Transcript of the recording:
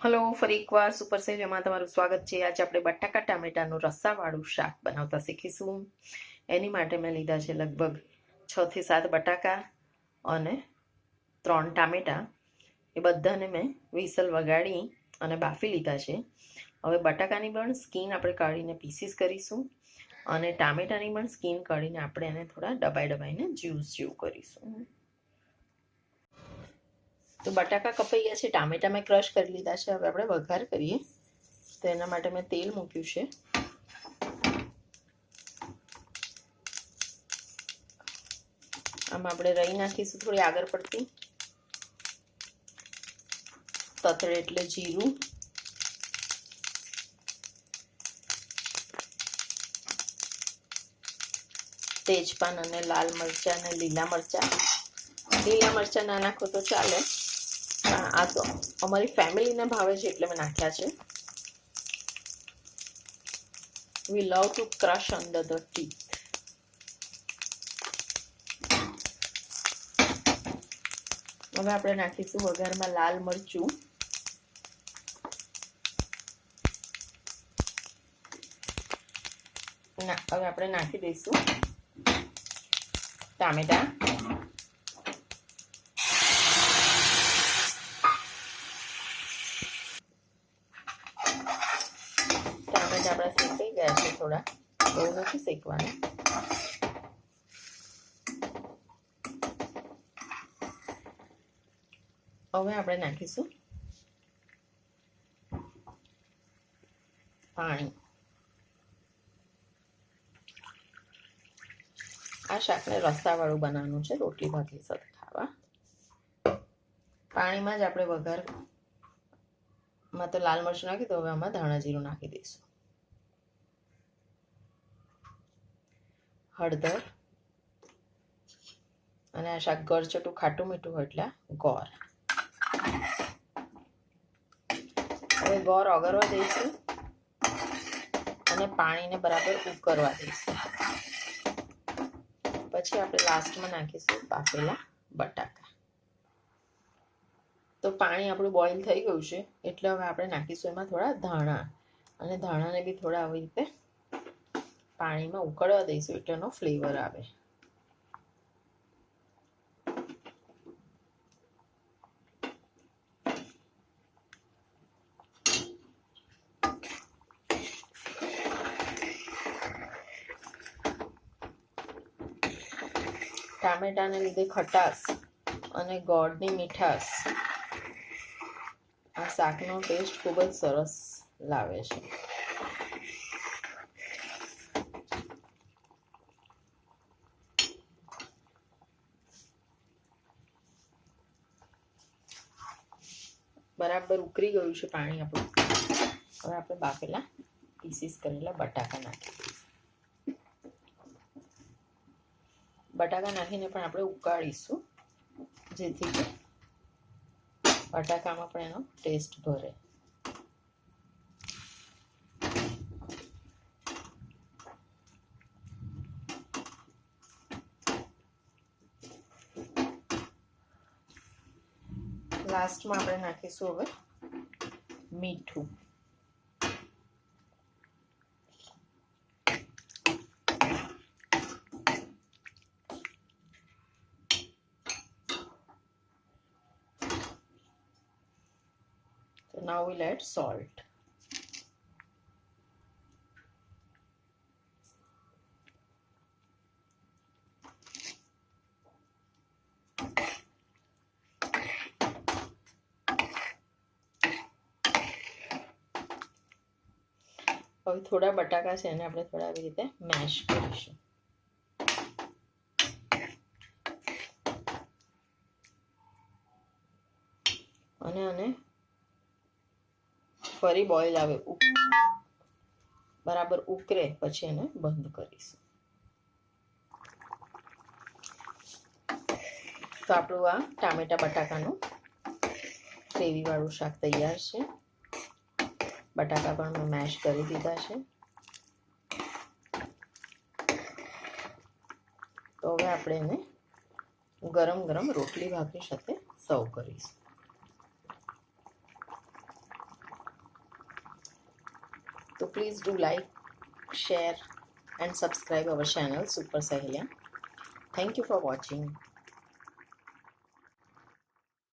Hello, ફરી એકવાર super સેજમાં તમારું સ્વાગત છે. આજે આપણે બટાકા, ટામેટાનું રસ્સાવાળું શાક બનાવતા શીખીશું. એની માટે મેં લીધા છે લગભગ છ થી સાત બટાકા અને ત્રણ ટામેટાં. એ બધાને મેં વિસલ વગાડી અને બાફી લીધા છે. હવે બટાકાની પણ સ્કીન આપણે કાઢીને પીસીસ કરીશું અને ટામેટાની પણ સ્કીન કાઢીને આપણે એને થોડા ડબાઈ ડબાઈને જ્યુસ જેવું કરીશું. તો બટાકા કપાઈ ગયા છે, ટામેટા મેં ક્રશ કરી લીધા છે, હવે આપણે વઘાર કરીએ. તો એના માટે મેં તેલ મૂક્યું છે. આમાં આપણે રહી નાખીશું થોડી આગળ પડતી. તતડે એટલે જીરું. તેજપાન અને લાલ મરચાં અને લીલા મરચાં. લીલા મરચાં ના નાખો તો ચાલે. આ તો અમારી ફેમિલીને ભાવે છે એટલે મેં નાખ્યા છે. We love to crush under the tea હવે આપણે નાખીશું વઘારમાં લાલ મરચું. હવે આપણે નાખી દઈશું. ટામેટા આપણા શેકાઈ ગયા છે થોડા બહુ નથી શેકવાના હવે આપણે નાખીશું પાણી આ શાકને રસ્તાવાળું બનાવવાનું છે રોટલી ભાખરી સાથે ખાવા પાણીમાં જ આપણે વઘારમાં તો લાલ મરચું નાખી તો હવે આમાં ધાણા જીરું નાખી દઈશું હળદર અને આ શાક ગરચટું ખાટું મીઠું હોય એટલે ગોર. હવે ગોર ઓગળવા દઈશું અને પાણીને બરાબર ઉકળવા દઈશું. પછી આપણે લાસ્ટમાં નાખીશું બાફેલા બટાકા. તો પાણી આપણું બોઇલ થઈ ગયું છે એટલે હવે આપણે નાખીશું એમાં થોડા ધાણા. અને ધાણાને બી થોડા આવી રીતે પાણીમાં ઉકળવા દઈશું એટલે એનો ફ્લેવર આવે. ટામેટાને લીધે ખટાશ અને ગોળની મીઠાશ. આ શાકનો ટેસ્ટ ખૂબ જ સરસ લાવે છે. બરાબર ઉકળી ગયું છે પાણી આપણું. હવે આપણે બાફેલા પીસીસ કરેલા બટાકા નાખી બટાકા નાખીને પણ આપણે ઉકાળીશું, જેથી બટાકામાં પણ એનો ટેસ્ટ ભરે. લાસ્ટમાં આપણે નાખીશું હવે મીઠું now we'll add salt. હવે થોડા બટાકા છે એને આપણે થોડા આવી રીતે મેશ કરીશું. અને આને ફરી બોઇલ આવે બરાબર ઉકરે પછી એને બંધ કરીશું. તો આપણું આ ટામેટા બટાકાનું ગ્રેવીવાળું શાક તૈયાર છે. બટાકા પણ મેં મેશ કરી દીધા છે. તો હવે આપણે એને ગરમ ગરમ રોટલી ભાખરી સાથે સર્વ કરીશું. તો please do like share and subscribe our channel super Saheliya thank you for watching